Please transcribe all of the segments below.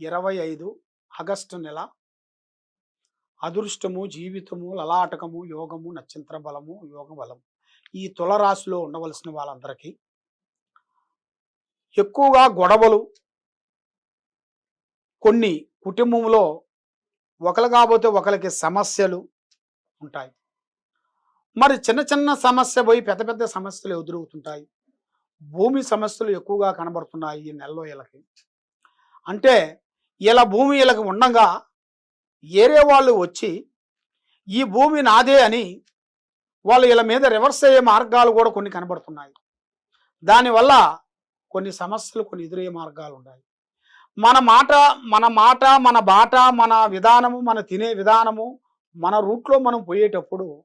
ఇరవై ఐదు ఆగస్టు నెల. అదృష్టము జీవితము లలాటకము యోగము నక్షత్ర బలము యోగ బలము. ఈ తులరాశిలో ఉండవలసిన వాళ్ళందరికీ ఎక్కువగా గొడవలు కొన్ని కుటుంబంలో ఒకరు కాకపోతే ఒకరికి సమస్యలు ఉంటాయి. మరి చిన్న చిన్న సమస్య పోయి పెద్ద పెద్ద సమస్యలు ఎదురవుతుంటాయి. భూమి సమస్యలు ఎక్కువగా కనబడుతున్నాయి ఈ నెలలో వీళ్ళకి. అంటే ఇలా భూమి వీళ్ళకి ఉండగా ఏరే వాళ్ళు వచ్చి ఈ భూమి నాదే అని వాళ్ళు వీళ్ళ మీద రివర్స్ అయ్యే మార్గాలు కూడా కొన్ని కనబడుతున్నాయి. దానివల్ల కొన్ని సమస్యలు కొన్ని ఎదురయ్యే మార్గాలు ఉన్నాయి. మన మాట మన మాట మన బాట మన విధానము మన తినే విధానము మన రూట్లో మనం పోయేటప్పుడు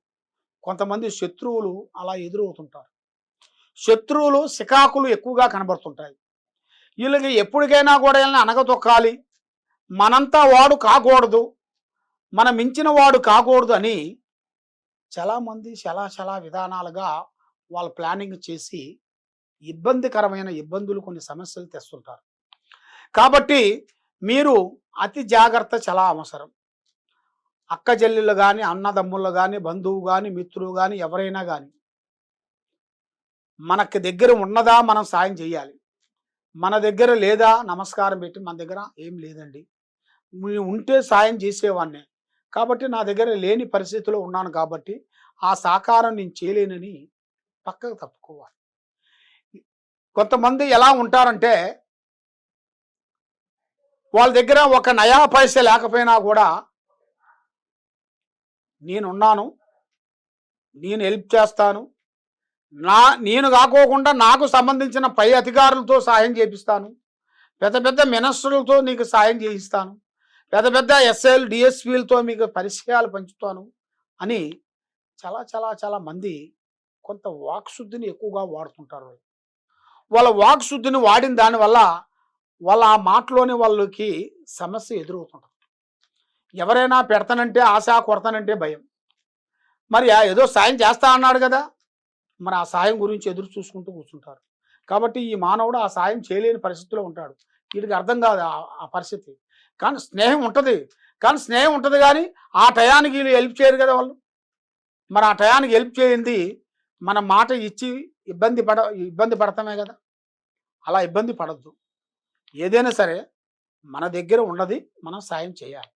కొంతమంది శత్రువులు అలా ఎదురవుతుంటారు. శత్రువులు సికాకులు ఎక్కువగా కనబడుతుంటాయి. వీళ్ళకి ఎప్పటికైనా కూడా వీళ్ళని అనగతొక్కాలి మనంతా వాడు కాకూడదు. మన మించిన వాడు కాకూడదు అని చాలామంది చాలా చాలా విధానాలుగా వాళ్ళు ప్లానింగ్ చేసి ఇబ్బందికరమైన ఇబ్బందులు కొన్ని సమస్యలు తెస్తుంటారు. కాబట్టి మీరు అతి జాగ్రత్త చాలా అవసరం. అక్క చెల్లెళ్ళు కానీ అన్నదమ్ముళ్ళు కానీ బంధువు కానీ మిత్రులు కానీ ఎవరైనా కానీ మనకి దగ్గర ఉన్నదా మనం సాయం చేయాలి. మన దగ్గర లేదా? నమస్కారం పెట్టి మన దగ్గర ఏం లేదండి. మీ ఉంటే సాయం చేసేవాడినే. కాబట్టి నా దగ్గర లేని పరిస్థితిలో ఉన్నాను కాబట్టి ఆ సహకారం నేను చేయలేనని పక్కకు తప్పుకోవాలి. కొంతమంది ఎలా ఉంటారంటే వాళ్ళ దగ్గర ఒక నయా పైస లేకపోయినా కూడా నేనున్నాను నేను హెల్ప్ చేస్తాను నా నేను కాకోకుండా నాకు సంబంధించిన పై అధికారులతో సాయం చేపిస్తాను. పెద్ద పెద్ద మినిస్టర్లతో నీకు సాయం చేయిస్తాను. పెద్ద పెద్ద ఎస్ఎల్ డిఎస్పీలతో మీకు పరిచయాలు పంచుతాను అని చాలా చాలా చాలా మంది కొంత వాక్శుద్ధిని ఎక్కువగా వాడుతుంటారు వాళ్ళ. వాక్శుద్ధిని వాడిన దానివల్ల వాళ్ళ ఆ మాటలోనే వాళ్ళకి సమస్య ఎదురవుతుంటుంది. ఎవరైనా పెడతానంటే ఆశ కొడతానంటే భయం. మరి ఆ ఏదో సాయం చేస్తా అన్నాడు కదా! మన ఆ సాయం గురించి ఎదురు చూసుకుంటూ కూర్చుంటారు. కాబట్టి ఈ మానవుడు ఆ సాయం చేయలేని పరిస్థితిలో ఉంటాడు. వీడికి అర్థం కాదు ఆ- ఆ పరిస్థితి. కానీ స్నేహం ఉంటుంది. కానీ స్నేహం ఉంటుంది కానీ ఆ టయానికి వీళ్ళు హెల్ప్ చేయరు కదా వాళ్ళు. మరి ఆ టయానికి హెల్ప్ చేయింది మన మాట ఇచ్చి ఇబ్బంది పడ ఇబ్బంది పడతామే కదా. అలా ఇబ్బంది పడద్దు. ఏదైనా సరే మన దగ్గర ఉన్నది మనం సాయం చేయాలి.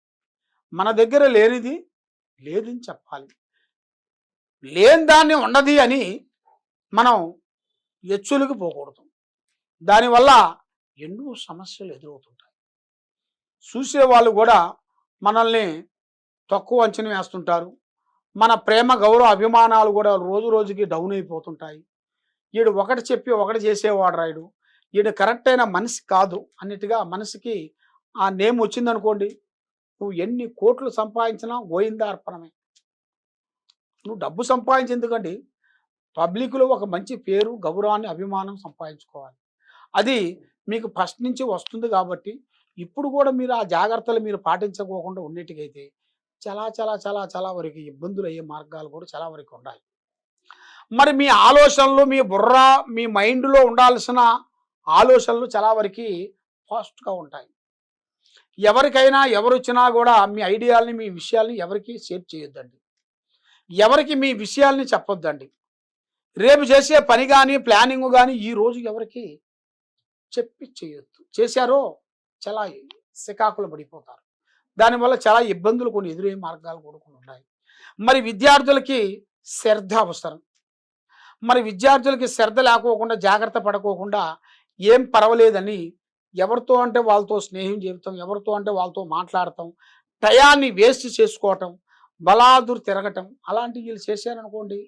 మన దగ్గర లేనిది లేదని చెప్పాలి. లేని దాన్ని ఉన్నది అని మనం ఎచ్చులకి పోకూడదు. దానివల్ల ఎన్నో సమస్యలు ఎదురవుతుంటాయి. చూసే వాళ్ళు కూడా మనల్ని తక్కువ అంచనా వేస్తుంటారు. మన ప్రేమ గౌరవ అభిమానాలు కూడా రోజు రోజుకి డౌన్ అయిపోతుంటాయి. వీడు ఒకటి చెప్పి ఒకటి చేసేవాడు రాయుడు వీడు కరెక్ట్ అయిన మనిషి కాదు అన్నిటిగా మనసుకి ఆ నేమ్ వచ్చిందనుకోండి నువ్వు ఎన్ని కోట్లు సంపాదించినా గోయిందా అర్పణమే. నువ్వు డబ్బు సంపాదించి ఎందుకండి పబ్లిక్లో ఒక మంచి పేరు గౌరవాన్ని అభిమానం సంపాదించుకోవాలి. అది మీకు ఫస్ట్ నుంచి వస్తుంది కాబట్టి ఇప్పుడు కూడా మీరు ఆ జాగ్రత్తలు మీరు పాటించకోకుండా ఉండేటికైతే చాలా చాలా చాలా చాలా వరకు ఇబ్బందులు అయ్యే మార్గాలు కూడా చాలా వరకు ఉన్నాయి మరి మీ ఆలోచనలు మీ బుర్ర మీ మైండ్లో ఉండాల్సిన ఆలోచనలు చాలా వరకు ఫాస్ట్గా ఉంటాయి. ఎవరికైనా ఎవరు వచ్చినా కూడా మీ ఐడియాలని మీ విషయాల్ని ఎవరికి షేర్ చేయొద్దండి. ఎవరికి మీ విషయాల్ని చెప్పొద్దండి. రేపు చేసే పని కానీ ప్లానింగ్ కానీ ఈ రోజు ఎవరికి చెప్పి చేయొద్దు. చేశారో చాలా శికాకులు పడిపోతారు. దానివల్ల చాలా ఇబ్బందులు కొన్ని ఎదురయ్యే మార్గాలు కూడా కొన్ని ఉన్నాయి. మరి విద్యార్థులకి శ్రద్ధ అవసరం. మరి విద్యార్థులకి శ్రద్ధ లేకోకుండా జాగ్రత్త పడకోకుండా ఏం పర్వాలేదని ఎవరితో అంటే వాళ్ళతో స్నేహం చెబుతాం ఎవరితో అంటే వాళ్ళతో మాట్లాడటం టయాన్ని వేస్ట్ చేసుకోవటం బలాదురు తిరగటం అలాంటివి వీళ్ళు చేశారనుకోండి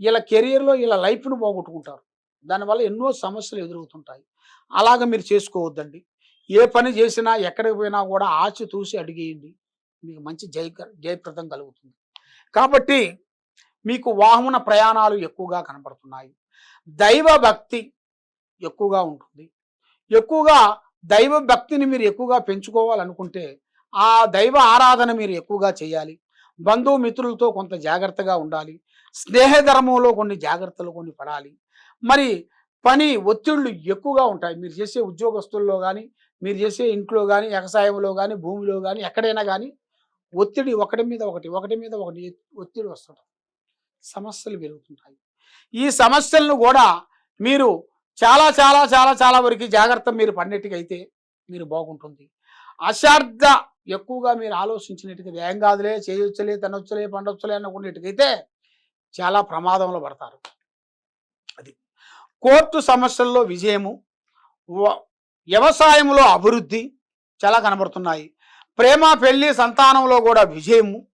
వీళ్ళ కెరియర్లో వీళ్ళ లైఫ్ను పోగొట్టుకుంటారు. దానివల్ల ఎన్నో సమస్యలు ఎదురవుతుంటాయి. అలాగ మీరు చేసుకోవద్దండి. ఏ పని చేసినా ఎక్కడికి పోయినా కూడా ఆచి తూసి అడిగేయండి. మీకు మంచి జయ జయప్రదం కలుగుతుంది. కాబట్టి మీకు వాహన ప్రయాణాలు ఎక్కువగా కనపడుతున్నాయి. దైవ భక్తి ఎక్కువగా ఉంటుంది. ఎక్కువగా దైవ భక్తిని మీరు ఎక్కువగా పెంచుకోవాలనుకుంటే ఆ దైవ ఆరాధన మీరు ఎక్కువగా చేయాలి. బంధుమిత్రులతో కొంత జాగ్రత్తగా ఉండాలి. స్నేహధర్మంలో కొన్ని జాగ్రత్తలు కొన్ని పడాలి. మరి పని ఒత్తిళ్ళు ఎక్కువగా ఉంటాయి. మీరు చేసే ఉద్యోగస్తుల్లో కానీ మీరు చేసే ఇంట్లో కానీ వ్యవసాయంలో కానీ భూమిలో కానీ ఎక్కడైనా కానీ ఒత్తిడి ఒకటి మీద ఒకటి ఒకటి మీద ఒకటి ఒత్తిడి వస్తుంటుంది సమస్యలు పెరుగుతుంటాయి. ఈ సమస్యలను కూడా మీరు చాలా చాలా చాలా చాలా వరకు జాగ్రత్త మీరు పడినట్టుగైతే మీరు బాగుంటుంది. అశార్థ ఎక్కువగా మీరు ఆలోచించినట్టుగా ఏం కాదులే చేయొచ్చులే తినొచ్చులే పండొచ్చులే అనుకునేట్టుగైతే చాలా ప్రమాదంలో పడతారు. అది. కోర్టు సమస్యల్లో విజయము వ్యవసాయంలో అభివృద్ధి చాలా కనబడుతున్నాయి. ప్రేమ పెళ్ళి సంతానంలో కూడా విజయము.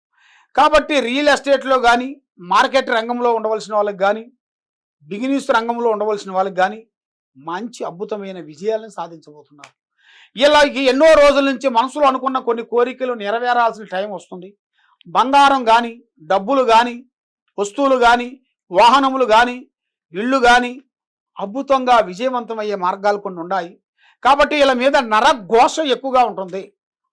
కాబట్టి రియల్ ఎస్టేట్లో కానీ మార్కెట్ రంగంలో ఉండవలసిన వాళ్ళకి కానీ బిగినీస్ రంగంలో ఉండవలసిన వాళ్ళకి కానీ మంచి అద్భుతమైన విజయాలను సాధించబోతున్నారు. ఇలా ఎన్నో రోజుల నుంచి మనసులో అనుకున్న కొన్ని కోరికలు నెరవేరాల్సిన టైం వస్తుంది. బంగారం కానీ డబ్బులు కానీ వస్తువులు కానీ వాహనములు కానీ ఇళ్ళు కానీ అద్భుతంగా విజయవంతమయ్యే మార్గాలు కొన్ని ఉన్నాయి. కాబట్టి వీళ్ళ మీద నరఘోష ఎక్కువగా ఉంటుంది.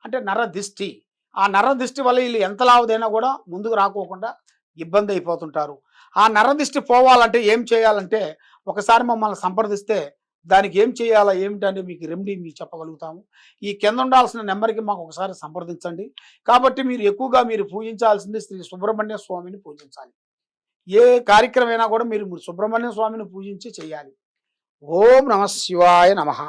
అంటే నర దిష్టి ఆ నర దిష్టి వల్ల వీళ్ళు ఎంత లావుదైనా కూడా ముందుకు రాకోకుండా ఇబ్బంది అయిపోతుంటారు. ఆ నరదిష్టి పోవాలంటే ఏం చేయాలంటే ఒకసారి మమ్మల్ని సంప్రదిస్తే దానికి ఏం చేయాలా ఏమిటంటే మీకు రెమెడీ మీకు చెప్పగలుగుతాము. ఈ కింద ఉండాల్సిన నెంబర్కి మాకు ఒకసారి సంప్రదించండి. కాబట్టి మీరు ఎక్కువగా మీరు పూజించాల్సింది శ్రీ సుబ్రహ్మణ్య స్వామిని పూజించాలి. ఏ కార్యక్రమైనా కూడా మీరు సుబ్రహ్మణ్య స్వామిని పూజించి చేయాలి. ఓం నమ శివాయ నమః.